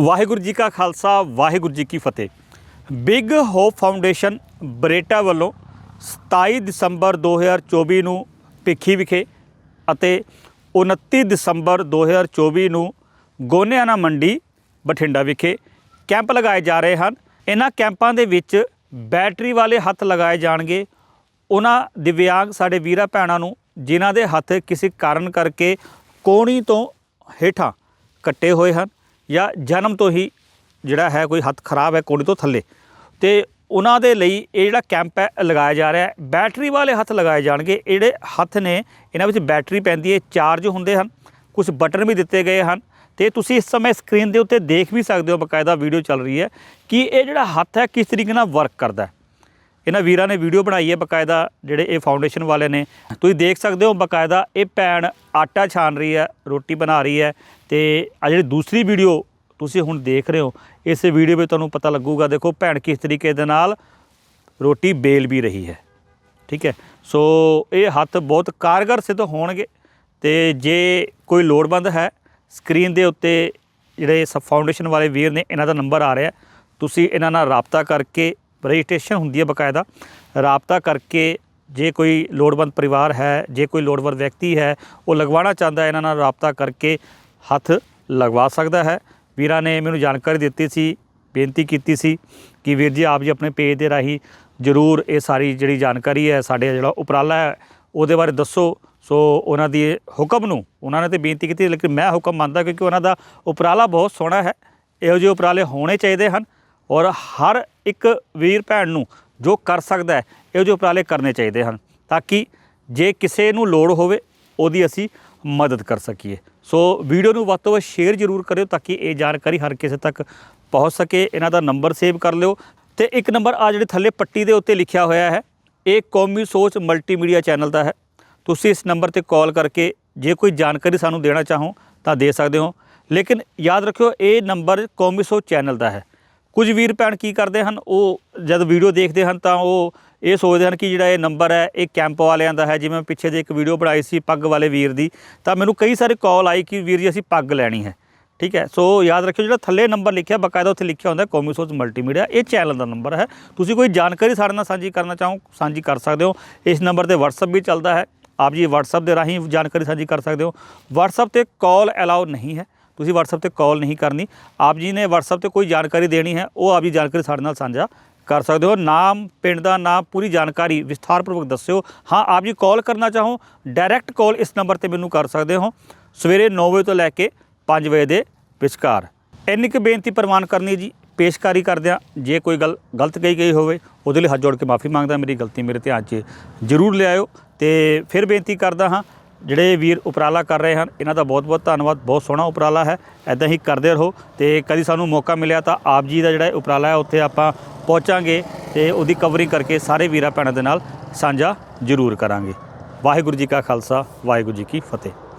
ਵਾਹਿਗੁਰੂ ਜੀ ਕਾ ਖਾਲਸਾ, ਵਾਹਿਗੁਰੂ ਜੀ ਕੀ ਫਤਿਹ। Big hop foundation Beretta ਵੱਲੋਂ 27 ਦਸੰਬਰ 2024 ਨੂੰ ਭਿੱਖੀ ਵਿਖੇ ਅਤੇ 29 ਦਸੰਬਰ 2024 ਨੂੰ ਗੋਨਿਆਣਾ ਮੰਡੀ ਬਠਿੰਡਾ ਵਿਖੇ ਕੈਂਪ ਲਗਾਏ ਜਾ ਰਹੇ ਹਨ। ਇਹਨਾਂ ਕੈਂਪਾਂ ਦੇ ਵਿੱਚ ਬੈਟਰੀ ਵਾਲੇ ਹੱਥ ਲਗਾਏ ਜਾਣਗੇ। ਉਹਨਾਂ ਦਿਵਿਆਂਗ ਸਾਡੇ ਵੀਰਾਂ ਭੈਣਾਂ ਨੂੰ, ਜਿਨ੍ਹਾਂ ਦੇ ਹੱਥ ਕਿਸੇ ਕਾਰਨ ਕਰਕੇ ਕੋਣੀ ਤੋਂ ਹੇਠਾਂ ਕੱਟੇ ਹੋਏ ਹਨ। ਜਾਂ ਜਨਮ ਤੋਂ ਹੀ ਜਿਹੜਾ ਹੈ ਕੋਈ ਹੱਥ ਖਰਾਬ ਹੈ ਕੋਣੀ ਤੋਂ ਥੱਲੇ। ਤੇ ਉਹਨਾਂ ਦੇ ਲਈ ਇਹ ਜਿਹੜਾ ਕੈਂਪ ਹੈ ਲਗਾਇਆ ਜਾ ਰਿਹਾ ਹੈ। ਬੈਟਰੀ ਵਾਲੇ ਹੱਥ ਲਗਾਏ ਜਾਣਗੇ। ਇਹ ਜਿਹੜੇ ਹੱਥ ਨੇ ਇਹਨਾਂ ਵਿੱਚ ਬੈਟਰੀ ਪੈਂਦੀ ਹੈ, ਚਾਰਜ ਹੁੰਦੇ ਹਨ ਕੁਝ ਬਟਨ ਵੀ ਦਿੱਤੇ ਗਏ ਹਨ। ਤੇ ਤੁਸੀਂ ਇਸ ਸਮੇਂ ਸਕਰੀਨ ਦੇ ਉੱਤੇ ਦੇਖ ਵੀ ਸਕਦੇ ਹੋ, ਬਕਾਇਦਾ ਵੀਡੀਓ ਚੱਲ ਰਹੀ ਹੈ ਕਿ ਇਹ ਜਿਹੜਾ ਹੱਥ ਹੈ ਕਿਸ ਤਰੀਕੇ ਨਾਲ ਵਰਕ ਕਰਦਾ ਹੈ। ਇਹਨਾਂ ਵੀਰਾਂ ਨੇ ਵੀਡੀਓ ਬਣਾਈ ਹੈ, ਬਕਾਇਦਾ ਜਿਹੜੇ ਇਹ ਫਾਊਂਡੇਸ਼ਨ ਵਾਲੇ ਨੇ। ਤੁਸੀਂ ਦੇਖ ਸਕਦੇ ਹੋ, ਬਕਾਇਦਾ ਇਹ ਭੈਣ ਆਟਾ ਛਾਣ ਰਹੀ ਹੈ, ਰੋਟੀ ਬਣਾ ਰਹੀ ਹੈ। ਤੇ ਆ ਜਿਹੜੀ ਦੂਸਰੀ ਵੀਡੀਓ ਤੁਸੀਂ ਹੁਣ ਦੇਖ ਰਹੇ ਹੋ, ਇਸ ਵੀਡੀਓ ਵਿੱਚ ਤੁਹਾਨੂੰ ਪਤਾ ਲੱਗੂਗਾ, ਦੇਖੋ ਭੈਣ ਕਿਸ ਤਰੀਕੇ ਦੇ ਨਾਲ ਰੋਟੀ ਬੇਲ ਵੀ ਰਹੀ ਹੈ। ਠੀਕ ਹੈ? ਸੋ ਇਹ ਹੱਥ ਬਹੁਤ ਕਾਰਗਰ ਸਿੱਧ ਹੋਣਗੇ ਤੇ ਜੇ ਕੋਈ ਲੋੜਵੰਦ ਹੈ, ਸਕਰੀਨ ਦੇ ਉੱਤੇ ਜਿਹੜੇ ਸ ਫਾਊਂਡੇਸ਼ਨ ਵਾਲੇ ਵੀਰ ਨੇ, ਇਹਨਾਂ ਦਾ ਨੰਬਰ ਆ ਰਿਹਾ। ਤੁਸੀਂ ਇਹਨਾਂ ਨਾਲ ਰਾਬਤਾ ਕਰਕੇ, ਰਜਿਸਟ੍ਰੇਸ਼ਨ ਹੁੰਦੀ ਹੈ ਬਕਾਇਦਾ, ਰਾਬਤਾ ਕਰਕੇ ਜੇ ਕੋਈ ਲੋੜਵੰਦ ਪਰਿਵਾਰ ਹੈ, ਜੇ ਕੋਈ ਲੋੜਵੰਦ ਵਿਅਕਤੀ ਹੈ, ਉਹ ਲਗਵਾਉਣਾ ਚਾਹੁੰਦਾ ਹੈ, ਇਹਨਾਂ ਨਾਲ ਰਾਬਤਾ ਕਰਕੇ ਹੱਥ ਲਗਵਾ ਸਕਦਾ ਹੈ। ਵੀਰਾਂ ਨੇ ਮੈਨੂੰ ਜਾਣਕਾਰੀ ਦਿੱਤੀ ਸੀ, ਬੇਨਤੀ ਕੀਤੀ ਸੀ ਕਿ ਵੀਰ ਜੀ ਆਪ ਜੀ ਆਪਣੇ ਪੇਜ ਦੇ ਰਾਹੀਂ ਜਰੂਰ ਇਹ ਸਾਰੀ ਜਿਹੜੀ ਜਾਣਕਾਰੀ ਹੈ, ਸਾਡੇ ਜਿਹੜਾ ਉਪਰਾਲਾ ਹੈ, ਉਹਦੇ ਬਾਰੇ ਦੱਸੋ। ਸੋ ਉਹਨਾਂ ਦੀ ਹੁਕਮ ਨੂੰ, ਉਹਨਾਂ ਨੇ ਤੇ ਬੇਨਤੀ ਕੀਤੀ, ਲੇਕਿਨ ਮੈਂ ਹੁਕਮ ਮੰਨਦਾ ਕਿਉਂਕਿ ਉਹਨਾਂ ਦਾ ਉਪਰਾਲਾ ਬਹੁਤ ਸੋਹਣਾ ਹੈ। ਇਹੋ ਜਿਹੇ ਉਪਰਾਲੇ ਹੋਣੇ ਚਾਹੀਦੇ ਹਨ ਔਰ ਹਰ ਇੱਕ ਵੀਰ ਭੈਣ ਨੂੰ ਜੋ ਕਰ ਸਕਦਾ ਹੈ, ਇਹੋ ਜਿਹੇ ਉਪਰਾਲੇ ਕਰਨੇ ਚਾਹੀਦੇ ਹਨ। ਤਾਂ ਕਿ ਜੇ ਕਿਸੇ ਨੂੰ ਲੋੜ ਹੋਵੇ, ਉਹਦੀ ਅਸੀਂ ਮਦਦ ਕਰ ਸਕੀਏ। ਸੋ ਵੀਡੀਓ ਨੂੰ ਵੱਧ ਤੋਂ ਵੱਧ ਸ਼ੇਅਰ ਜ਼ਰੂਰ ਕਰਿਓ ਤਾਂ ਕਿ ਇਹ ਜਾਣਕਾਰੀ ਹਰ ਕਿਸੇ ਤੱਕ ਪਹੁੰਚ ਸਕੇ। ਇਹਨਾਂ ਦਾ ਨੰਬਰ ਸੇਵ ਕਰ ਲਿਓ। ਤੇ ਇੱਕ ਨੰਬਰ ਆ ਜਿਹੜੇ ਥੱਲੇ ਪੱਟੀ ਦੇ ਉੱਤੇ ਲਿਖਿਆ ਹੋਇਆ ਹੈ। ਇਹ ਕੌਮੀ ਸੋਚ ਮਲਟੀਮੀਡੀਆ ਚੈਨਲ ਦਾ ਹੈ। ਤੁਸੀਂ ਇਸ ਨੰਬਰ ਤੇ ਕਾਲ ਕਰਕੇ ਜੇ ਕੋਈ ਜਾਣਕਾਰੀ ਸਾਨੂੰ ਦੇਣਾ ਚਾਹੋ ਤਾਂ ਦੇ ਸਕਦੇ ਹੋ। ਲੇਕਿਨ ਯਾਦ ਰੱਖਿਓ, ਇਹ ਨੰਬਰ ਕੌਮੀ ਸੋਚ ਚੈਨਲ ਦਾ ਹੈ। ਕੁਝ ਵੀਰ ਭੈਣ ਕੀ ਕਰਦੇ ਹਨ? ਉਹ ਜਦ ਵੀਡੀਓ ਦੇਖਦੇ ਹਨ ਤਾਂ ਉਹ ਇਹ ਸੋਚਦੇ ਹਨ ਕਿ ਜਿਹੜਾ ਇਹ ਨੰਬਰ ਹੈ, ਇਹ ਕੈਂਪ ਵਾਲਿਆਂ ਦਾ ਹੈ। ਜਿਵੇਂ ਪਿੱਛੇ ਜੇ ਇੱਕ ਵੀਡੀਓ ਬਣਾਈ ਸੀ ਪੱਗ ਵਾਲੇ ਵੀਰ ਦੀ, ਤਾਂ ਮੈਨੂੰ ਕਈ ਸਾਰੇ ਕਾਲ ਆਈ ਕਿ ਵੀਰ ਜੀ ਅਸੀਂ ਪੱਗ ਲੈਣੀ ਹੈ। ਠੀਕ ਹੈ? ਸੋ ਯਾਦ ਰੱਖਿਓ ਜਿਹੜਾ ਥੱਲੇ ਨੰਬਰ ਲਿਖਿਆ, ਬਕਾਇਦਾ ਉੱਥੇ ਲਿਖਿਆ ਹੁੰਦਾ ਕੌਮੀ ਸੋਚ ਮਲਟੀਮੀਡੀਆ ਇਹ ਚੈਨਲ ਦਾ ਨੰਬਰ ਹੈ। ਤੁਸੀਂ ਕੋਈ ਜਾਣਕਾਰੀ ਸਾਡੇ ਨਾਲ ਸਾਂਝੀ ਕਰਨਾ ਚਾਹੋ, ਸਾਂਝੀ ਕਰ ਸਕਦੇ ਹੋ। ਇਸ ਨੰਬਰ ਤੇ WhatsApp ਵੀ ਚੱਲਦਾ ਹੈ। ਆਪ ਜੀ WhatsApp ਦੇ ਰਾਹੀਂ ਜਾਣਕਾਰੀ ਸਾਂਝੀ ਕਰ ਸਕਦੇ ਹੋ। WhatsApp ਤੇ ਕਾਲ ਅਲਾਉ ਨਹੀਂ ਹੈ। ਤੁਸੀਂ WhatsApp ਤੇ ਕਾਲ ਨਹੀਂ ਕਰਨੀ। ਆਪ ਜੀ ਨੇ WhatsApp ਤੇ ਕੋਈ ਜਾਣਕਾਰੀ ਦੇਣੀ ਹੈ, ਉਹ ਆਪ ਜੀ ਜਾਣਕਾਰੀ ਸਾਡੇ ਨਾਲ ਸਾਂਝਾ ਕਰ ਸਕਦੇ ਹੋ। ਨਾਮ, ਪਿੰਡ ਦਾ ਨਾਮ, ਪੂਰੀ ਜਾਣਕਾਰੀ ਵਿਸਥਾਰਪੂਰਵਕ ਦੱਸਿਓ। ਹਾਂ, ਆਪ ਜੀ ਕਾਲ ਕਰਨਾ ਚਾਹੋ ਡਾਇਰੈਕਟ ਕਾਲ ਇਸ ਨੰਬਰ ਤੇ ਮੈਨੂੰ ਕਰ ਸਕਦੇ ਹੋ। ਸਵੇਰੇ 9 ਵਜੇ ਤੋਂ ਲੈ ਕੇ 5 ਵਜੇ ਦੇ ਵਿਚਕਾਰ। ਇੰਨੀ ਕੁ ਬੇਨਤੀ ਪ੍ਰਵਾਨ ਕਰਨੀ ਜੀ। ਪੇਸ਼ਕਾਰੀ ਕਰਦਿਆਂ ਜੇ ਕੋਈ ਗੱਲ ਗਲਤ ਕਹੀ ਗਈ ਹੋਵੇ, ਉਹਦੇ ਲਈ ਹੱਥ ਜੋੜ ਕੇ ਮਾਫੀ ਮੰਗਦਾ। ਮੇਰੀ ਗਲਤੀ ਮੇਰੇ ਧਿਆਨ 'ਚ ਜ਼ਰੂਰ ਲਿਆਇਓ। ਤੇ ਫਿਰ ਬੇਨਤੀ ਕਰਦਾ ਹਾਂ ਜਿਹੜੇ ਵੀਰ ਉਪਰਾਲਾ ਕਰ ਰਹੇ ਹਨ, ਇਹਨਾਂ ਦਾ ਬਹੁਤ-ਬਹੁਤ ਧੰਨਵਾਦ, ਬਹੁਤ ਸੋਹਣਾ ਉਪਰਾਲਾ ਹੈ। ਐਦਾਂ ਹੀ ਕਰਦੇ ਰਹੋ ਤੇ ਕਦੀ ਸਾਨੂੰ ਮੌਕਾ ਮਿਲਿਆ ਤਾਂ ਆਪ ਜੀ ਦਾ ਜਿਹੜਾ ਉਪਰਾਲਾ ਹੈ, ਉੱਥੇ ਆਪਾਂ ਪਹੁੰਚਾਂਗੇ ਤੇ ਉਹਦੀ ਕਵਰਿੰਗ ਕਰਕੇ ਸਾਰੇ ਵੀਰਾਂ ਭੈਣਾਂ ਦੇ ਨਾਲ ਸਾਂਝਾ ਜ਼ਰੂਰ ਕਰਾਂਗੇ। ਵਾਹਿਗੁਰੂ ਜੀ ਕਾ ਖਾਲਸਾ, ਵਾਹਿਗੁਰੂ ਜੀ ਕੀ ਫਤਿਹ।